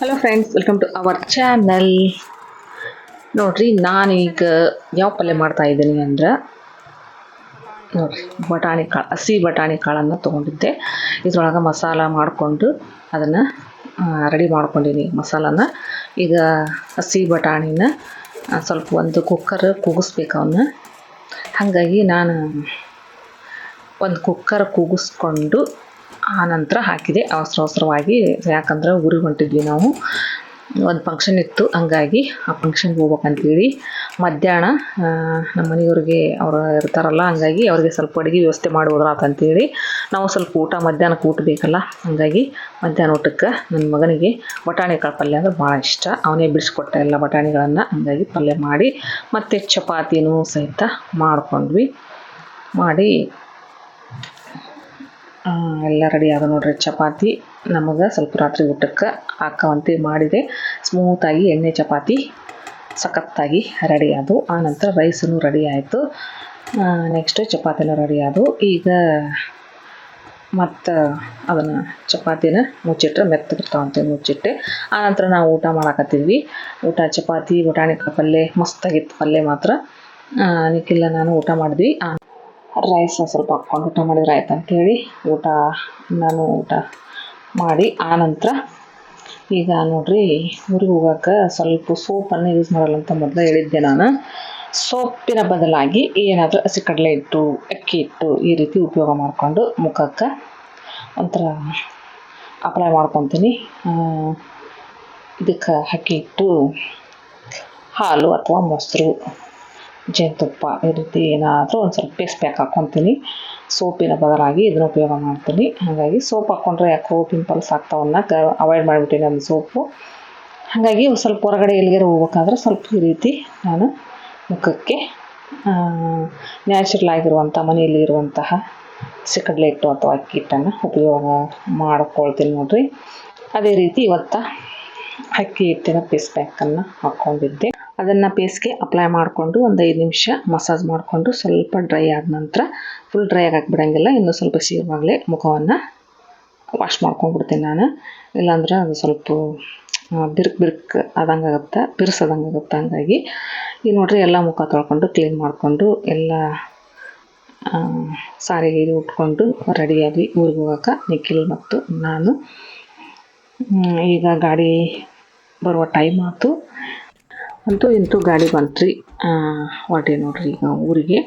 Hello friends welcome to our channel ನೋಡ್ರಿ, ನಾನೀಗ ಯಾವ ಪಲ್ಯ ಮಾಡ್ತಾ ಇದ್ದೀನಿ ಅಂದ್ರೆ, ನೋಡ್ರಿ, ಬಟಾಣಿ ಕಾಳು, ಹಸಿ ಬಟಾಣಿ ಕಾಳನ್ನು ತೊಗೊಂಡಿದ್ದೆ. ಇದ್ರೊಳಗೆ ಮಸಾಲ ಮಾಡಿಕೊಂಡು ಅದನ್ನು ರೆಡಿ ಮಾಡ್ಕೊಂಡಿನಿ ಮಸಾಲಾನ. ಈಗ ಹಸಿ ಬಟಾಣಿನ ಸ್ವಲ್ಪ ಒಂದು ಕುಕ್ಕರ್ ಕೂಗಿಸ್ಬೇಕು ಅವನ್ನ ಹಾಗಾಗಿ ನಾನು ಒಂದು ಕುಕ್ಕರ್ ಕೂಗಿಸ್ಕೊಂಡು ಆ ನಂತರ ಹಾಕಿದೆ. ಅವಸರ ಅವಸರವಾಗಿ ಯಾಕಂದ್ರೆ ಊರಿಗೆ ಹೊಂಟಿದ್ವಿ ನಾವು. ಒಂದು ಫಂಕ್ಷನ್ ಇತ್ತು. ಹಂಗಾಗಿ ಆ ಫಂಕ್ಷನ್ಗೆ ಹೋಗ್ಬೇಕಂತೇಳಿ ಮಧ್ಯಾಹ್ನ ನಮ್ಮ ಮನೆಯವ್ರಿಗೆ ಅವರು ಇರ್ತಾರಲ್ಲ, ಹಂಗಾಗಿ ಅವ್ರಿಗೆ ಸ್ವಲ್ಪ ಅಡುಗೆ ವ್ಯವಸ್ಥೆ ಹೋದ್ರಾತಂತೇಳಿ ನಾವು ಸ್ವಲ್ಪ ಊಟ, ಮಧ್ಯಾಹ್ನಕ್ಕೆ ಊಟ ಬೇಕಲ್ಲ, ಹಂಗಾಗಿ ಮಧ್ಯಾಹ್ನ ಊಟಕ್ಕೆ ನನ್ನ ಮಗನಿಗೆ ಬಟಾಣಿ ಕಾಳು ಪಲ್ಯ ಅಂದ್ರೆ ಭಾಳ ಇಷ್ಟ. ಅವನೇ ಬಿಡಿಸ್ಕೊಟ್ಟ ಎಲ್ಲ ಬಟಾಣಿಗಳನ್ನು, ಹಂಗಾಗಿ ಪಲ್ಯ ಮಾಡಿ ಮತ್ತು ಚಪಾತಿನೂ ಸಹಿತ ಮಾಡ್ಕೊಂಡ್ವಿ. ಮಾಡಿ ಎಲ್ಲ ರೆಡಿ ಆದ ನೋಡ್ರಿ ಚಪಾತಿ. ನಮಗೆ ಸ್ವಲ್ಪ ರಾತ್ರಿ ಊಟಕ್ಕೆ ಹಾಕೋವಂತೆ ಮಾಡಿದೆ. ಸ್ಮೂತಾಗಿ ಎಣ್ಣೆ ಚಪಾತಿ ಸಖತ್ತಾಗಿ ರೆಡಿ ಆದವು ಆನಂತರ ರೈಸನ್ನು ರೆಡಿ ಆಯಿತು. ನೆಕ್ಸ್ಟ್ ಚಪಾತಿನೂ ರೆಡಿ ಆದವು ಈಗ ಮತ್ತು ಅದನ್ನು ಚಪಾತಿನ ಮುಚ್ಚಿಟ್ರೆ ಮೆತ್ತ ಬರ್ತಾವಂತೆ ಮುಚ್ಚಿಟ್ಟೆ. ಆನಂತರ ನಾವು ಊಟ ಮಾಡಾಕತ್ತಿದ್ವಿ ಊಟ ಚಪಾತಿ, ಬಟಾಣಿ ಪಲ್ಯ ಮಸ್ತಾಗಿತ್ತು ಪಲ್ಯ ಮಾತ್ರ. ನಿಖಿಲ್ಲ ನಾನು ಊಟ ಮಾಡಿದ್ವಿ. ರೈಸ್ ಸ್ವಲ್ಪ ಹಾಕ್ಕೊಂಡು ಊಟ ಮಾಡಿದ್ರೆ ಆಯ್ತು ಅಂತೇಳಿ. ಊಟ, ನಾನು ಊಟ ಮಾಡಿ ಆನಂತರ ಈಗ ನೋಡ್ರಿ ಊರಿಗೆ ಹೋಗೋಕೆ ಸ್ವಲ್ಪ ಸೋಪನ್ನು ಯೂಸ್ ಮಾಡಲ್ಲ ಅಂತ ಮೊದಲು ಹೇಳಿದ್ದೆ ನಾನು. ಸೋಪಿನ ಬದಲಾಗಿ ಏನಾದರೂ ಹಸಿ ಕಡಲೆ ಹಿಟ್ಟು, ಅಕ್ಕಿ ಹಿಟ್ಟು ಈ ರೀತಿ ಉಪಯೋಗ ಮಾಡಿಕೊಂಡು ಮುಖಕ್ಕೆ ಒಂಥರ ಅಪ್ಲೈ ಮಾಡ್ಕೊತೀನಿ. ಇದಕ್ಕೆ ಅಕ್ಕಿ ಹಿಟ್ಟು ಹಾಲು ಅಥವಾ ಮೊಸರು ಜೇನುತುಪ್ಪ ಈ ರೀತಿ ಏನಾದರೂ ಒಂದು ಸ್ವಲ್ಪ ಪೇಸ್ಟ್ ಪ್ಯಾಕ್ ಹಾಕ್ಕೊತೀನಿ ಸೋಪಿನ ಬದಲಾಗಿ ಇದನ್ನು ಉಪಯೋಗ ಮಾಡ್ತೀನಿ. ಹಾಗಾಗಿ ಸೋಪ್ ಹಾಕ್ಕೊಂಡ್ರೆ ಯಾಕೋ ಪಿಂಪಲ್ಸ್ ಕ ಅವಾಯ್ಡ್ ಮಾಡಿಬಿಟ್ಟಿನಿ ಅದು ಸೋಪು. ಹಾಗಾಗಿ ಸ್ವಲ್ಪ ಹೊರಗಡೆ ಎಲ್ಲಿಗಾರ ಹೋಗ್ಬೇಕಾದ್ರೆ ಸ್ವಲ್ಪ ಈ ರೀತಿ ನಾನು ಮುಖಕ್ಕೆ ನ್ಯಾಚುರಲ್ ಆಗಿರುವಂಥ ಮನೆಯಲ್ಲಿ ಇರುವಂತಹ ಸಿಕಡ್ಲೆ ಹಿಟ್ಟು ಅಥವಾ ಅಕ್ಕಿ ಹಿಟ್ಟನ್ನು ಉಪಯೋಗ ಮಾಡ್ಕೊಳ್ತೀನಿ ನೋಡ್ರಿ. ಅದೇ ರೀತಿ ಇವತ್ತು ಅಕ್ಕಿ ಹಿಟ್ಟಿನ ಪೀಸ್ ಪ್ಯಾಕನ್ನು ಹಾಕ್ಕೊಂಡಿದ್ದೆ ಅದನ್ನು ಪೇಸ್ಗೆ ಅಪ್ಲೈ ಮಾಡಿಕೊಂಡು ಒಂದು ಐದು ನಿಮಿಷ ಮಸಾಜ್ ಮಾಡಿಕೊಂಡು ಸ್ವಲ್ಪ ಡ್ರೈ ಆದ ನಂತರ ಫುಲ್ ಡ್ರೈ ಆಗಕ್ಕೆ ಬಿಡೋಂಗಿಲ್ಲ ಇನ್ನೂ ಸ್ವಲ್ಪ ಸೀರವಾಗಲೇ ಮುಖವನ್ನು ವಾಶ್ ಮಾಡ್ಕೊಂಡ್ಬಿಡ್ತೀನಿ ನಾನು. ಇಲ್ಲಾಂದ್ರೆ ಅದು ಸ್ವಲ್ಪ ಬಿರ್ಕ್ ಬಿರ್ಕ್ ಆದಂಗೆ ಆಗುತ್ತೆ, ಬಿರ್ಸದಂಗೆ ಆಗುತ್ತೆ ಹಂಗಾಗಿ. ಈಗ ನೋಡ್ರಿ ಎಲ್ಲ ಮುಖ ತೊಳ್ಕೊಂಡು ಕ್ಲೀನ್ ಮಾಡಿಕೊಂಡು ಎಲ್ಲ ಸಾರಿಗೆ ಇದು ಉಟ್ಕೊಂಡು ರೆಡಿಯಾಗಿ ಊರಿಗೆ ಹೋಗೋಕೆ ನಿಖಿಲ್ ಮತ್ತು ನಾನು ಈಗ ಗಾಡಿ ಬರುವ ಟೈಮ್ ಆಯ್ತು ಅಂತೂ ಇಂತೂ ಗಾಡಿ ಬಂತ್ರಿ. ಹೊರಟೆ ನೋಡ್ರಿ ಈಗ ಊರಿಗೆ.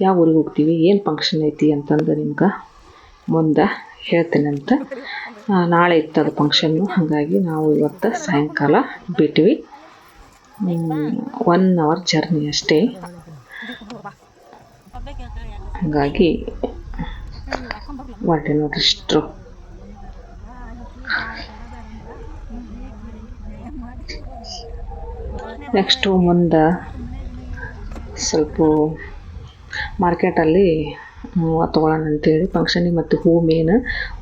ಯಾವ ಊರಿಗೆ ಹೋಗ್ತೀವಿ? ಏನು ಫಂಕ್ಷನ್ ಐತಿ ಅಂತಂದು ನಿಮ್ಗೆ ಮುಂದೆ ಹೇಳ್ತೇನಂತ ನಾಳೆ ಇತ್ತು ಅದು ಫಂಕ್ಷನ್ನು ಹಾಗಾಗಿ ನಾವು ಇವತ್ತು ಸಾಯಂಕಾಲ ಬಿಟ್ವಿ. ಒನ್ ಅವರ್ ಜರ್ನಿ ಅಷ್ಟೇ. ಹಾಗಾಗಿ ಹೊರಟೆ ನೋಡ್ರಿ ಇಷ್ಟು ನೆಕ್ಸ್ಟು ಮುಂದೆ ಸ್ವಲ್ಪ ಮಾರ್ಕೆಟಲ್ಲಿ ಹೂವು ತೊಗೊಳ್ಳೋಣ ಅಂತೇಳಿ ಫಂಕ್ಷನಿಗೆ ಮತ್ತು ಹೂ ಮೇನ್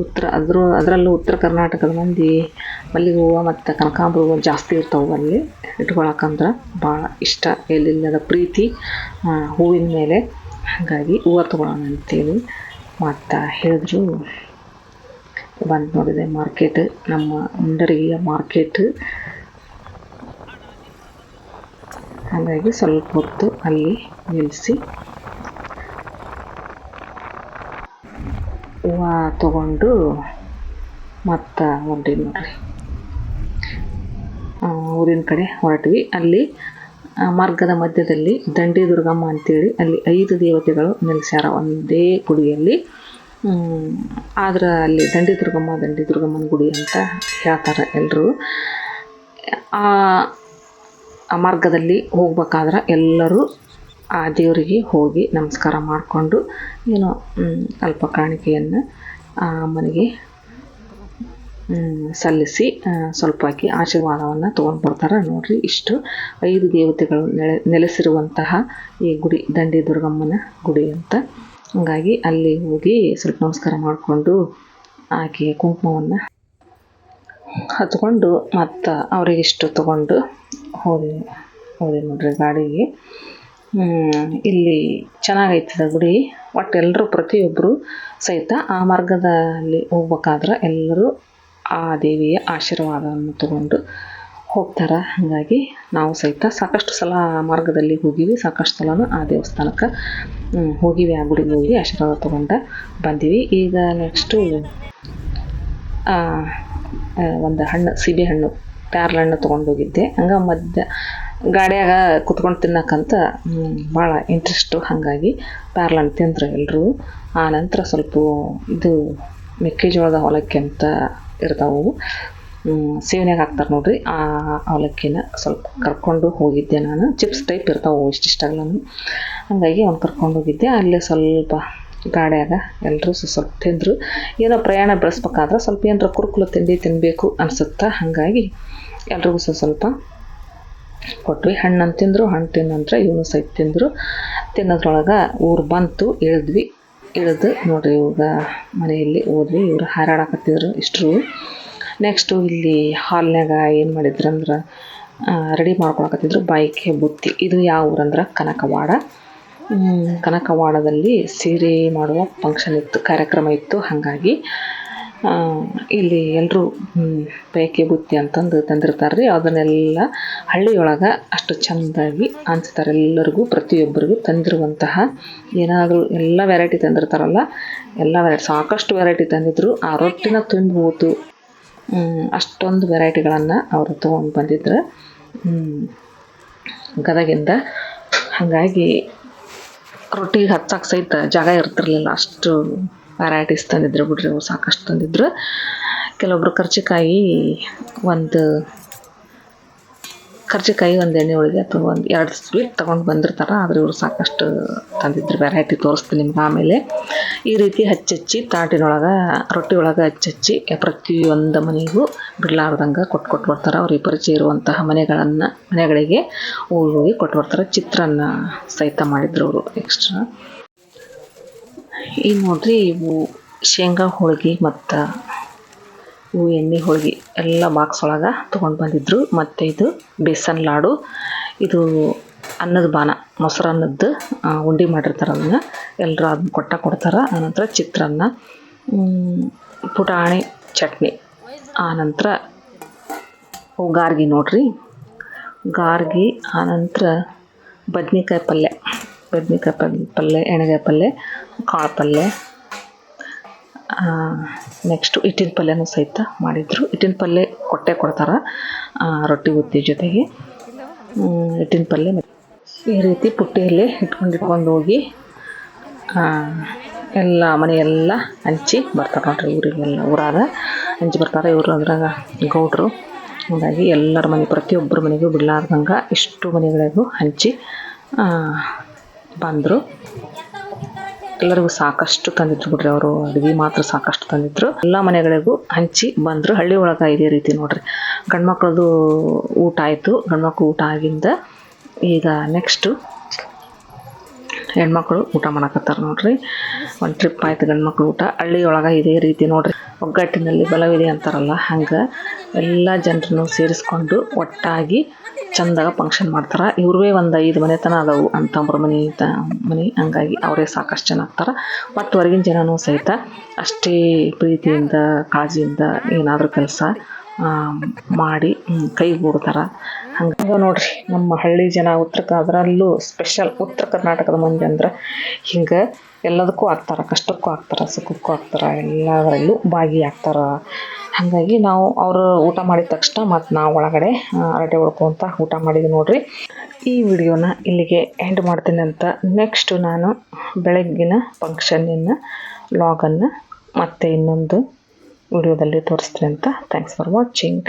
ಉತ್ತರ ಅದ್ರ ಅದರಲ್ಲೂ ಉತ್ತರ ಕರ್ನಾಟಕದ ಮಂದಿ ಮಲ್ಲಿಗೆ ಹೂವು ಮತ್ತು ಕನಕಾಂಬರ ಹೂವು ಜಾಸ್ತಿ ಇರ್ತಾವೆ ಅಲ್ಲಿ. ಇಟ್ಕೊಳಕ್ಕಂದ್ರೆ ಭಾಳ ಇಷ್ಟ. ಎಲ್ಲಿಲ್ಲದ ಪ್ರೀತಿ ಹೂವಿನ ಮೇಲೆ. ಹಾಗಾಗಿ ಹೂವು ತೊಗೊಳ್ಳೋಣ ಅಂತೇಳಿ ಮತ್ತು ಹೇಳಿದ್ರು. ಬಂದು ನೋಡಿದೆ ಮಾರ್ಕೆಟ್ ನಮ್ಮ ಮುಂಡರಗಿಯ ಮಾರ್ಕೆಟ್ ಹಾಗಾಗಿ ಸ್ವಲ್ಪ ಹೊತ್ತು ಅಲ್ಲಿ ನಿಲ್ಲಿಸಿ. ಹೂವು ತಗೊಂಡು ಮತ್ತೆ ಹೊಂಟಿ ನೋಡ್ರಿ. ಊರಿನ ಕಡೆ ಹೊರಟ್ವಿ. ಅಲ್ಲಿ ಮಾರ್ಗದ ಮಧ್ಯದಲ್ಲಿ ದಂಡಿ ದುರ್ಗಮ್ಮ ಅಂತೇಳಿ ಅಲ್ಲಿ ಐದು ದೇವತೆಗಳು ನೆಲೆಸ್ಯಾರ ಒಂದೇ ಗುಡಿಯಲ್ಲಿ. ಆದ್ರೆ ಅಲ್ಲಿ ದಂಡಿ ದುರ್ಗಮ್ಮ ದಂಡಿ ದುರ್ಗಮ್ಮನ ಗುಡಿ ಅಂತ ಹೇಳ್ತಾರೆ ಎಲ್ಲರೂ ಆ ಮಾರ್ಗದಲ್ಲಿ ಹೋಗ್ಬೇಕಾದ್ರೆ ಎಲ್ಲರೂ ಆ ದೇವರಿಗೆ ಹೋಗಿ ನಮಸ್ಕಾರ ಮಾಡಿಕೊಂಡು ಏನೋ ಅಲ್ಪ ಕಾಣಿಕೆಯನ್ನು ಅಮ್ಮನಿಗೆ ಸಲ್ಲಿಸಿ ಸ್ವಲ್ಪ ಹಾಕಿ ಆಶೀರ್ವಾದವನ್ನು ತೊಗೊಂಡು ಬರ್ತಾರೆ. ನೋಡಿರಿ, ಇಷ್ಟು ಐದು ದೇವತೆಗಳು ನೆಲೆ, ನೆಲೆಸಿರುವಂತಹ ಈ ಗುಡಿ ದಂಡಿ ದುರ್ಗಮ್ಮನ ಗುಡಿ ಅಂತ. ಹಂಗಾಗಿ ಅಲ್ಲಿ ಹೋಗಿ ಸ್ವಲ್ಪ ನಮಸ್ಕಾರ ಮಾಡಿಕೊಂಡು ಆಕೆಯ ಕುಂಕುಮವನ್ನು ಹತ್ಕೊಂಡು ಮತ್ತು ಅವರಿಗೆ ಇಷ್ಟು ತೊಗೊಂಡು ಹೋದೆ ಹೋದೆ ನೋಡ್ರಿ ಗಾಡಿಗೆ. ಇಲ್ಲಿ ಚೆನ್ನಾಗೈತದ ಗುಡಿ. ಒಟ್ಟು ಎಲ್ಲರೂ ಪ್ರತಿಯೊಬ್ಬರು ಸಹಿತ ಆ ಮಾರ್ಗದಲ್ಲಿ ಹೋಗ್ಬೇಕಾದ್ರೆ ಎಲ್ಲರೂ ಆ ದೇವಿಯ ಆಶೀರ್ವಾದವನ್ನು ತಗೊಂಡು ಹೋಗ್ತಾರೆ. ಹಾಗಾಗಿ ನಾವು ಸಹಿತ ಸಾಕಷ್ಟು ಸಲ ಮಾರ್ಗದಲ್ಲಿ ಹೋಗಿವಿ. ಸಾಕಷ್ಟು ಸಲನೂ ಆ ದೇವಸ್ಥಾನಕ್ಕೆ ಹೋಗಿವಿ. ಆ ಗುಡಿಗೆ ಹೋಗಿ ಆಶೀರ್ವಾದ ತೊಗೊಂಡು ಬಂದೀವಿ. ಈಗ ನೆಕ್ಸ್ಟು ಒಂದು ಹಣ್ಣು, ಸೀಬೆ ಹಣ್ಣು. ಪ್ಯಾರ್ಲ ಹಣ್ಣು ತೊಗೊಂಡು ಹೋಗಿದ್ದೆ ಹಂಗೆ ಮಧ್ಯ ಗಾಡ್ಯಾಗ ಕುತ್ಕೊಂಡು ತಿನ್ನಕ್ಕಂತ ಭಾಳ ಇಂಟ್ರೆಸ್ಟು ಹಾಗಾಗಿ ಪ್ಯಾರ್ಲ ಹಣ್ಣು ತಿಂದರು ಎಲ್ಲರೂ ಆ ನಂತರ ಸ್ವಲ್ಪ ಇದು ಮೆಕ್ಕೆಜೋಳದ ಅವಲಕ್ಕಿ ಅಂತ ಇರ್ತಾವು. ಸೇವನೆಗೆ ಹಾಕ್ತಾರೆ ನೋಡ್ರಿ. ಆ ಅವಲಕ್ಕಿನ ಸ್ವಲ್ಪ ಕರ್ಕೊಂಡು ಹೋಗಿದ್ದೆ ನಾನು. ಚಿಪ್ಸ್ ಟೈಪ್ ಇರ್ತಾವೆ ಇಷ್ಟಿಷ್ಟಾಗ್ಲೂ ಹಾಗಾಗಿ ಅವ್ನು ಕರ್ಕೊಂಡು ಹೋಗಿದ್ದೆ. ಅಲ್ಲೇ ಸ್ವಲ್ಪ ಗಾಡ್ಯಾಗ ಎಲ್ಲರೂ ಸ್ವಲ್ಪ ತಿಂದರು. ಏನೋ ಪ್ರಯಾಣ ಬೆಳೆಸ್ಬೇಕಾದ್ರೆ ಸ್ವಲ್ಪ ಏನಾರ ಕುರುಕುಲು ತಿಂಡಿ ತಿನ್ನಬೇಕು ಅನಿಸುತ್ತಾ? ಹಾಗಾಗಿ ಎಲ್ರಿಗೂ ಸಹ ಸ್ವಲ್ಪ ಕೊಟ್ವಿ. ಹಣ್ಣನ್ನು ತಿಂದರು, ಹಣ್ಣು ತಿಂದ ನಂತರ ಇವನು ಸಹಿತ ತಿಂದರು. ತಿನ್ನೋದ್ರೊಳಗೆ ಊರು ಬಂತು, ಇಳಿದ್ವಿ. ಇಳಿದು ನೋಡಿರಿ ಇವಾಗ ಮನೆಯಲ್ಲಿ ಹೋದ್ವಿ. ಇವರು ಹಾರಾಡಕತ್ತಿದ್ರು ಇಷ್ಟರು. ನೆಕ್ಸ್ಟು ಇಲ್ಲಿ ಹಾಲ್ನಾಗ ಏನು ಮಾಡಿದ್ರು ಅಂದ್ರೆ ರೆಡಿ ಮಾಡ್ಕೊಳಕತ್ತಿದ್ರು ಬಾಯಿಗೆ ಬುತ್ತಿ. ಇದು ಯಾವ ಊರಂದ್ರೆ ಕನಕವಾಡ. ಕನಕವಾಡದಲ್ಲಿ ಸೀರೆ ಮಾಡುವ ಫಂಕ್ಷನ್ ಇತ್ತು, ಕಾರ್ಯಕ್ರಮ ಇತ್ತು. ಹಾಗಾಗಿ ಇಲ್ಲಿ ಎಲ್ಲರೂ ಪೈಕಿ ಬುತ್ತಿ ಅಂತಂದು ತಂದಿರ್ತಾರೆ ರೀ ಅದನ್ನೆಲ್ಲ ಹಳ್ಳಿಯೊಳಗೆ ಅಷ್ಟು ಚೆಂದಾಗಿ ಹಂಚ್ತಾರೆ ಎಲ್ಲರಿಗೂ, ಪ್ರತಿಯೊಬ್ಬರಿಗೂ ತಂದಿರುವಂತಹ ಏನಾದರೂ ಎಲ್ಲ ವೆರೈಟಿ ತಂದಿರ್ತಾರಲ್ಲ, ಎಲ್ಲ ವೆರೈಟಿ ಸಾಕಷ್ಟು ವೆರೈಟಿ ತಂದಿದ್ರು. ಆ ರೊಟ್ಟಿನ ತುಂಬೋದು ಅಷ್ಟೊಂದು ವೆರೈಟಿಗಳನ್ನು ಅವರು ತೊಗೊಂಡು ಬಂದಿದ್ರು. ಗದಗಿಂದ. ಹಾಗಾಗಿ ರೊಟ್ಟಿಗೆ ಹಚ್ಚಕ್ಕೆ ಸಹಿತ ಜಾಗ ಇರ್ತಿರ್ಲಿಲ್ಲ. ಅಷ್ಟು ವೆರೈಟೀಸ್ ತಂದಿದ್ರು ಬಿಡ್ರಿ ಅವ್ರು ಸಾಕಷ್ಟು ತಂದಿದ್ರು. ಕೆಲವೊಬ್ರು ಕರ್ಜಿಕಾಯಿ ಒಂದು ಕರ್ಜಿಕಾಯಿ ಒಂದು ಎಣ್ಣೆ ಒಳಗೆ ಅಥವಾ ಒಂದು ಎರಡು ಸ್ವೀಟ್ ತೊಗೊಂಡು ಬಂದಿರ್ತಾರೆ, ಆದರೆ ಇವರು ಸಾಕಷ್ಟು ತಂದಿದ್ರು ವೆರೈಟಿ ತೋರಿಸ್ತೀನಿ ನಿಮ್ಗೆ ಆಮೇಲೆ. ಈ ರೀತಿ ಹಚ್ಚಚ್ಚಿ ತಾಟಿನೊಳಗೆ ರೊಟ್ಟಿ ಒಳಗೆ ಹಚ್ಚಚ್ಚಿ ಪ್ರತಿಯೊಂದು ಮನೆಗೂ ಬಿಡ್ಲಾರ್ದಂಗೆ ಕೊಟ್ಟು ಕೊಟ್ಟು ಬರ್ತಾರೆ ಅವ್ರಿಗೆ ಪರಿಚಯ ಇರುವಂತಹ ಮನೆಗಳನ್ನು, ಮನೆಗಳಿಗೆ ಹೋಗಿ ಹೋಗಿ ಕೊಟ್ಟು ಬರ್ತಾರೆ. ಚಿತ್ರಾನ್ನ ಸಹಿತ ಮಾಡಿದ್ರು ಅವರು ಎಕ್ಸ್ಟ್ರಾ ಈಗ ನೋಡ್ರಿ ಇವು ಶೇಂಗಾ ಹೋಳಿಗೆ ಮತ್ತು ಇವು ಎಣ್ಣೆ ಹೋಳಿಗೆ ಎಲ್ಲ ಬಾಕ್ಸ್ ಒಳಗೆ ತೊಗೊಂಡು ಬಂದಿದ್ರು. ಮತ್ತು ಇದು ಬೇಸನ್ ಲಾಡು, ಇದು ಅನ್ನದ ಬಾನ ಮೊಸರನ್ನದ್ದು ಅನ್ನದ್ದು ಉಂಡೆ ಮಾಡಿರ್ತಾರೆ ಅದನ್ನು. ಎಲ್ಲರೂ ಅದನ್ನ ಕೊಟ್ಟ ಕೊಡ್ತಾರೆ. ಆನಂತರ ಚಿತ್ರಾನ್ನ ಪುಟಾಣಿ, ಚಟ್ನಿ. ಆನಂತರ ಗಾರ್ಗಿ ನೋಡ್ರಿ. ಗಾರ್ಗಿ ಆನಂತರ ಬದ್ನಿಕಾಯಿ ಪಲ್ಯ. ಬದ್ನಿಕಾಯಿ ಪಲ್ಯ ಪಲ್ಯ ಎಣ್ಗಾಯಿ ಪಲ್ಯ ಕಾಳು ಪಲ್ಯ ನೆಕ್ಸ್ಟು ಹಿಟ್ಟಿನ ಪಲ್ಯನೂ ಸಹಿತ ಮಾಡಿದರು. ಹಿಟ್ಟಿನ ಪಲ್ಯ ಕೊಟ್ಟೆ ಕೊಡ್ತಾರೆ ರೊಟ್ಟಿ ಉತ್ತಿ ಜೊತೆಗೆ. ಹಿಟ್ಟಿನ ಪಲ್ಯ ಈ ರೀತಿ ಪುಟ್ಟಿಯಲ್ಲಿ ಇಟ್ಕೊಂಡು ಇಟ್ಕೊಂಡು ಹೋಗಿ ಎಲ್ಲ ಮನೆಯೆಲ್ಲ ಹಂಚಿ ಬರ್ತಾರೆ ನೋಡ್ರಿ ಊರಿಗೆಲ್ಲ ಊರಾಗ ಹಂಚಿ ಬರ್ತಾರೆ. ಇವರು ಅದ್ರಾಗ ಗೌಡ್ರು. ಹಾಗಾಗಿ ಎಲ್ಲರ ಮನೆ, ಪ್ರತಿಯೊಬ್ಬರ ಮನೆಗೂ ಬಿಡಲಾರ್ದಂಗೆ ಇಷ್ಟು ಮನೆಗಳಿಗೂ ಹಂಚಿ ಬಂದರು. ಎಲ್ಲರಿಗೂ ಸಾಕಷ್ಟು ತಂದಿದ್ರು ಬಿಡ್ರಿ ಅವರು, ಅಡುಗೆ ಮಾತ್ರ ಸಾಕಷ್ಟು ತಂದಿದ್ರು. ಎಲ್ಲ ಮನೆಗಳಿಗೂ ಹಂಚಿ ಬಂದರು. ಹಳ್ಳಿ ಒಳಗೆ ಇದೇ ರೀತಿ ನೋಡ್ರಿ. ಗಂಡ್ಮಕ್ಳದ್ದು ಊಟ ಆಯಿತು. ಗಂಡ್ಮಕ್ಳು ಊಟ ಆಗಿಂದ ಈಗ ನೆಕ್ಸ್ಟು ಹೆಣ್ಮಕ್ಳು ಊಟ ಮಾಡಕತ್ತಾರ ನೋಡ್ರಿ. ಒಂದು ಟ್ರಿಪ್ ಆಯ್ತು ಗಂಡ್ಮಕ್ಳು ಊಟ. ಹಳ್ಳಿ ಒಳಗೆ ಇದೇ ರೀತಿ ನೋಡ್ರಿ. ಒಗ್ಗಟ್ಟಿನಲ್ಲಿ ಬಲವಿದೆ ಅಂತಾರಲ್ಲ, ಹಂಗೆ. ಎಲ್ಲ ಜನರನ್ನು ಸೇರಿಸ್ಕೊಂಡು ಒಟ್ಟಾಗಿ ಚಂದಾಗ ಫಂಕ್ಷನ್ ಮಾಡ್ತಾರೆ. ಇವ್ರವೇ ಒಂದು ಐದು ಮನೆತನ ಅದಾವು. ಅಂತಂಬ್ರ ಮನೆ ತ, ಮನೆ, ಹಂಗಾಗಿ ಅವರೇ ಸಾಕಷ್ಟು ಜನ ಆಗ್ತಾರೆ. ಮತ್ತು ಹೊರಗಿನ ಜನನೂ ಸಹಿತ ಅಷ್ಟೇ ಪ್ರೀತಿಯಿಂದ, ಕಾಳಜಿಯಿಂದ ಏನಾದರೂ ಕೆಲಸ ಮಾಡಿ ಕೈಗೂಡ್ತಾರೆ. ಹಂಗೆ ನೋಡ್ರಿ, ನಮ್ಮ ಹಳ್ಳಿ ಜನ ಉತ್ತರ ಅದರಲ್ಲೂ ಸ್ಪೆಷಲ್ ಉತ್ತರ ಕರ್ನಾಟಕದ ಮಂದಿ ಅಂದ್ರೆ ಹಿಂಗೆ ಎಲ್ಲದಕ್ಕೂ ಆಗ್ತಾರೆ. ಕಷ್ಟಕ್ಕೂ ಆಗ್ತಾರೆ, ಸುಖಕ್ಕೂ ಆಗ್ತಾರೆ. ಎಲ್ಲದರಲ್ಲೂ ಭಾಗಿಯಾಗ್ತಾರೆ ಹಾಗಾಗಿ ನಾವು ಅವರು ಊಟ ಮಾಡಿದ ತಕ್ಷಣ ಮತ್ತು ನಾವು ಒಳಗಡೆ ಅರಟೆ ಹೊಡ್ಕೊಂತ ಊಟ ಮಾಡಿದ್ವಿ ನೋಡ್ರಿ. ಈ ವಿಡಿಯೋನ ಇಲ್ಲಿಗೆ ಎಂಡ್ ಮಾಡ್ತೀನಿ ಅಂತ. ನೆಕ್ಸ್ಟು ನಾನು ಬೆಳಗ್ಗಿನ ಫಂಕ್ಷನ್ನಿನ ಲಾಗನ್ನು ಮತ್ತೆ ಇನ್ನೊಂದು ವಿಡಿಯೋದಲ್ಲಿ ತೋರಿಸ್ತೀನಿ ಅಂತ. Thanks for watching